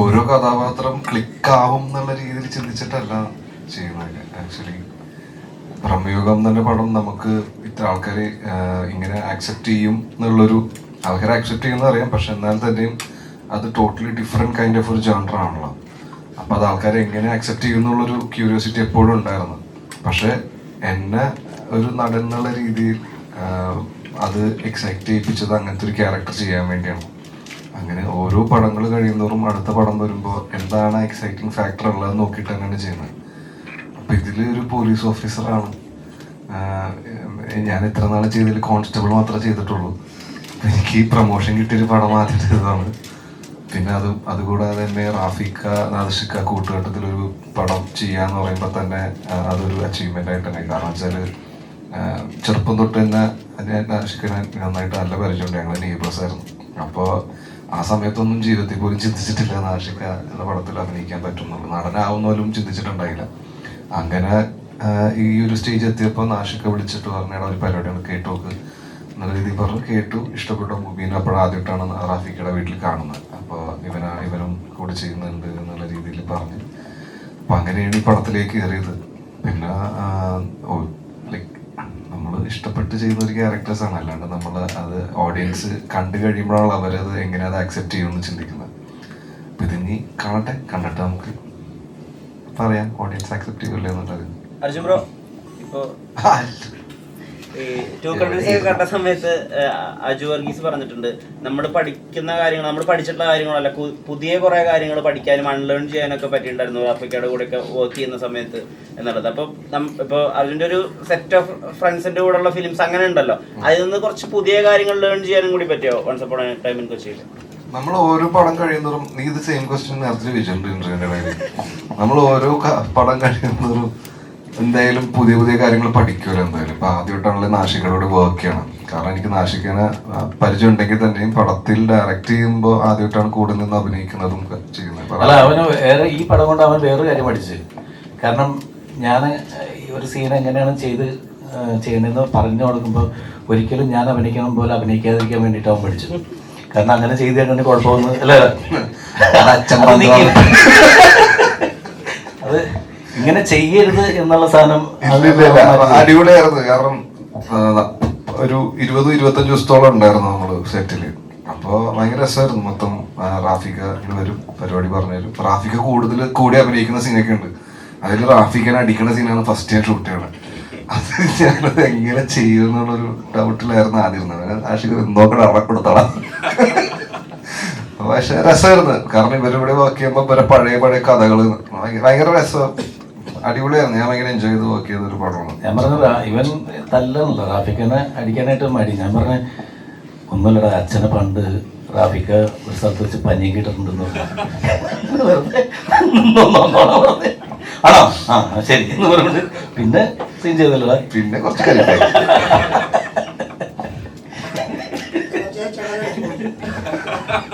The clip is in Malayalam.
ഓരോ കഥാപാത്രം ക്ലിക്കാവും എന്നുള്ള രീതിയിൽ ചിന്തിച്ചിട്ടല്ല ചെയ്യുന്നത്. ആക്ച്വലി ബ്രഹ്മയുഗം തന്നെ പടം നമുക്ക് ഇത്ര ആൾക്കാരെ ഇങ്ങനെ ആക്സെപ്റ്റ് ചെയ്യും എന്നുള്ളൊരു ആൾക്കാരെ ആക്സെപ്റ്റ് ചെയ്യുന്ന അറിയാം. പക്ഷെ എന്നാൽ തന്നെയും അത് ടോട്ടലി ഡിഫറെന്റ് കൈൻഡ് ഓഫ് ഒരു ജാൻഡർ ആണല്ലോ. അപ്പോൾ അത് ആൾക്കാരെ എങ്ങനെ ആക്സെപ്റ്റ് ചെയ്യും എന്നുള്ളൊരു ക്യൂരിയോസിറ്റി എപ്പോഴും ഉണ്ടായിരുന്നു. പക്ഷെ എന്നെ ഒരു നടൻ എന്നുള്ള രീതിയിൽ അത് എക്സൈറ്റ് ചെയ്യിപ്പിച്ചത് അങ്ങനത്തെ ഒരു ക്യാരക്ടർ ചെയ്യാൻ വേണ്ടിയാണ്. അങ്ങനെ ഓരോ പടങ്ങൾ കഴിയുന്നതോറും അടുത്ത പടം വരുമ്പോൾ എന്താണ് എക്സൈറ്റിംഗ് ഫാക്ടർ ഉള്ളതെന്ന് നോക്കിയിട്ട് തന്നെയാണ് ചെയ്യുന്നത്. അപ്പം ഇതിൽ ഒരു പോലീസ് ഓഫീസറാണ് ഞാൻ ഇത്ര നാൾ ചെയ്തതിൽ കോൺസ്റ്റബിൾ മാത്രമേ ചെയ്തിട്ടുള്ളൂ. എനിക്ക് ഈ പ്രൊമോഷൻ കിട്ടിയൊരു പടം ആദ്യം ചെയ്തതാണ്. പിന്നെ അത് അതുകൂടാതെ തന്നെ റാഫിക്ക നാദിഷിക്ക കൂട്ടുകെട്ടത്തിലൊരു പടം ചെയ്യാന്ന് പറയുമ്പോൾ തന്നെ അതൊരു അച്ചീവ്മെന്റ് ആയിട്ട് തന്നെ. കാരണം വെച്ചാൽ ചെറുപ്പം തൊട്ട് തന്നെ ഞാൻ നാദഷിക്കനെ നന്നായിട്ട് നല്ല പരിചയമുണ്ട്. ഞങ്ങൾ നെയ്ബേഴ്സ് ആയിരുന്നു. അപ്പോൾ ആ സമയത്തൊന്നും ജീവിതത്തിൽ പോലും ചിന്തിച്ചിട്ടില്ല നാഷിക്ക എന്ന പടത്തിൽ അഭിനയിക്കാൻ പറ്റുന്നുള്ളൂ. നടനാവുന്നവരും ചിന്തിച്ചിട്ടുണ്ടായില്ല. അങ്ങനെ ഈ ഒരു സ്റ്റേജ് എത്തിയപ്പോൾ നാഷിക വിളിച്ചിട്ട് പറഞ്ഞാൽ ഒരു പരിപാടിയാണ് കേട്ടു നോക്ക്. എന്നുള്ള രീതിയിൽ പറഞ്ഞു. കേട്ടു. ഇഷ്ടപ്പെട്ട മുബീൻ അപ്പോൾ ആദ്യമായിട്ടാണ് റാഫിക്കയുടെ വീട്ടിൽ കാണുന്നത്. അപ്പോൾ ഇവനാ ഇവനും കൂടി ചെയ്യുന്നുണ്ട് എന്നുള്ള രീതിയിൽ പറഞ്ഞു. അപ്പം അങ്ങനെയാണ് ഈ പടത്തിലേക്ക് കയറിയത്. പിന്നെ നമ്മൾ ഇഷ്ടപ്പെട്ട് ചെയ്യുന്ന ഒരു ക്യാരക്ടേഴ്സ് ആണ്. അല്ലാണ്ട് നമ്മൾ അത് ഓഡിയൻസ് കണ്ടു കഴിയുമ്പോഴാണ് അവരത് എങ്ങനെ അത് ആക്സെപ്റ്റ് ചെയ്യുമെന്ന് ചിന്തിക്കുന്നത്. അപ്പം ഇതിനി കാണട്ടെ. കണ്ടിട്ട് നമുക്ക് പറയാം. ഓഡിയൻസ് ആക്സെപ്റ്റ് ചെയ്യില്ലേ എന്നുള്ളത്. അർജുൻ ബ്രോ ഇപ്പോ ഈ ടു കൺട്രീസ് ഒക്കെ കണ്ട സമയത്ത് അജു വർഗീസ് പറഞ്ഞിട്ടുണ്ട് നമ്മൾ പഠിക്കുന്ന കാര്യങ്ങൾ നമ്മൾ പഠിച്ചിട്ടുള്ള കാര്യങ്ങളല്ല പുതിയ കുറെ കാര്യങ്ങൾ പഠിക്കാനും അൺലേൺ ചെയ്യാനൊക്കെ പറ്റിയിട്ടുണ്ടായിരുന്നു ആഫ്രിക്കയുടെ കൂടെ ഒക്കെ വർക്ക് ചെയ്യുന്ന സമയത്ത് എന്നുള്ളത്. അപ്പൊ ഇപ്പൊ അതിന്റെ ഒരു സെറ്റ് ഓഫ് ഫ്രണ്ട്സിന്റെ കൂടെ ഉള്ള ഫിലിംസ് അങ്ങനെ ഉണ്ടല്ലോ. അതിൽ നിന്ന് കുറച്ച് പുതിയ കാര്യങ്ങൾ ലേൺ ചെയ്യാനും കൂടി പറ്റിയോ വൺസ് അപ്പോൺ ടൈം ഇൻ കൊച്ചിയിൽ? നമ്മൾ ഓരോ പടം കഴിയുന്നതും നീ ഇത് സെയിം ക്വസ്റ്റ്യൻ നേരത്തെ ചോദിച്ചിട്ടുണ്ട് ഇന്റർവ്യൂവിന്റെ ഇടയിൽ നമ്മൾ ഓരോ പടം കഴിയുന്നതും എന്തായാലും പുതിയ പുതിയ കാര്യങ്ങൾ പഠിക്കുമല്ലോ എന്തായാലും. ഇപ്പൊ ആദ്യമായിട്ടാണല്ലോ നാശികളോട് വർക്ക് ചെയ്യണം. കാരണം എനിക്ക് നാഷിക്കനെ ആ, പരിചയം ഉണ്ടെങ്കിൽ തന്നെയും പടത്തിൽ ഡയറക്റ്റ് ചെയ്യുമ്പോൾ ആദ്യമായിട്ടാണ് കൂടെ നിന്ന് അഭിനയിക്കുന്നതും ചെയ്യുന്നത്. അല്ല അവന് വേറെ ഈ പടം കൊണ്ട് അവൻ വേറൊരു കാര്യം പഠിച്ചു. കാരണം ഞാൻ ഒരു സീൻ എങ്ങനെയാണ് ചെയ്ത് ചെയ്യുന്നതെന്ന് പറഞ്ഞു കൊടുക്കുമ്പോൾ ഒരിക്കലും ഞാൻ അഭിനയിക്കണം പോലെ അഭിനയിക്കാതിരിക്കാൻ വേണ്ടിയിട്ട് അവൻ പഠിച്ചു. കാരണം അങ്ങനെ ചെയ്ത് കഴിഞ്ഞാൽ കുഴപ്പമൊന്നും അല്ലേ അച്ഛൻ അപ്പൊ നീ- പറഞ്ഞതാണ്. അത് ഇങ്ങനെ ചെയ്യരുത് എന്നുള്ള സാധനം. അടിപൊളിയായിരുന്നു. കാരണം ഒരു ഇരുപത് ഇരുപത്തഞ്ച് ദിവസത്തോളം ഉണ്ടായിരുന്നു നമ്മൾ സെറ്റിൽ അപ്പൊ ഭയങ്കര രസമായിരുന്നു. മൊത്തം റാഫിക വരും പരിപാടി പറഞ്ഞു റാഫിക റാഫിക്ക കൂടുതൽ കൂടി അഭിനയിക്കുന്ന സീനൊക്കെ ഉണ്ട്. അതിൽ റാഫിക്കനെ അടിക്കുന്ന സീനാണ് ഫസ്റ്റ് ഞാൻ ഷൂട്ട് ചെയ്യണത്. അത് ഞാനത് എങ്ങനെ ചെയ്യുന്നുള്ളൊരു ഡൗട്ടിലായിരുന്നു ആദ്യം ഇരുന്നത്. ആഷിക്ക് എന്തോക്കെ അവിടെ കൊടുത്തളാം. പക്ഷെ രസമായിരുന്നു. കാരണം ഇവരിവിടെ വർക്ക് ചെയ്യുമ്പോൾ ഇവരെ പഴയ പഴയ കഥകൾ ഭയങ്കര രസം അടിപൊളിയായിരുന്നു. ഞാൻ ഭയങ്കര എൻജോയ് ചെയ്ത് വർക്ക് ചെയ്ത ഒരു പടമാണ്. ഞാൻ പറഞ്ഞത് ഇവൻ തല്ലണല്ലോ റാഫിക്കനെ അടിക്കാനായിട്ട് മടി. ഞാൻ പറഞ്ഞ ഒന്നുമില്ലടാ അച്ഛനെ പണ്ട് റാഫിക്ക ഒരു സ്ഥലത്ത് വെച്ച് പനിയും കിട്ടിട്ടുണ്ടെന്ന് വെറുതെ ആണോ? ആ ശരി എന്ന് പറഞ്ഞിട്ട് പിന്നെ സീൻ ചെയ്തല്ലോ പിന്നെ കുറച്ച് കരിക്കായി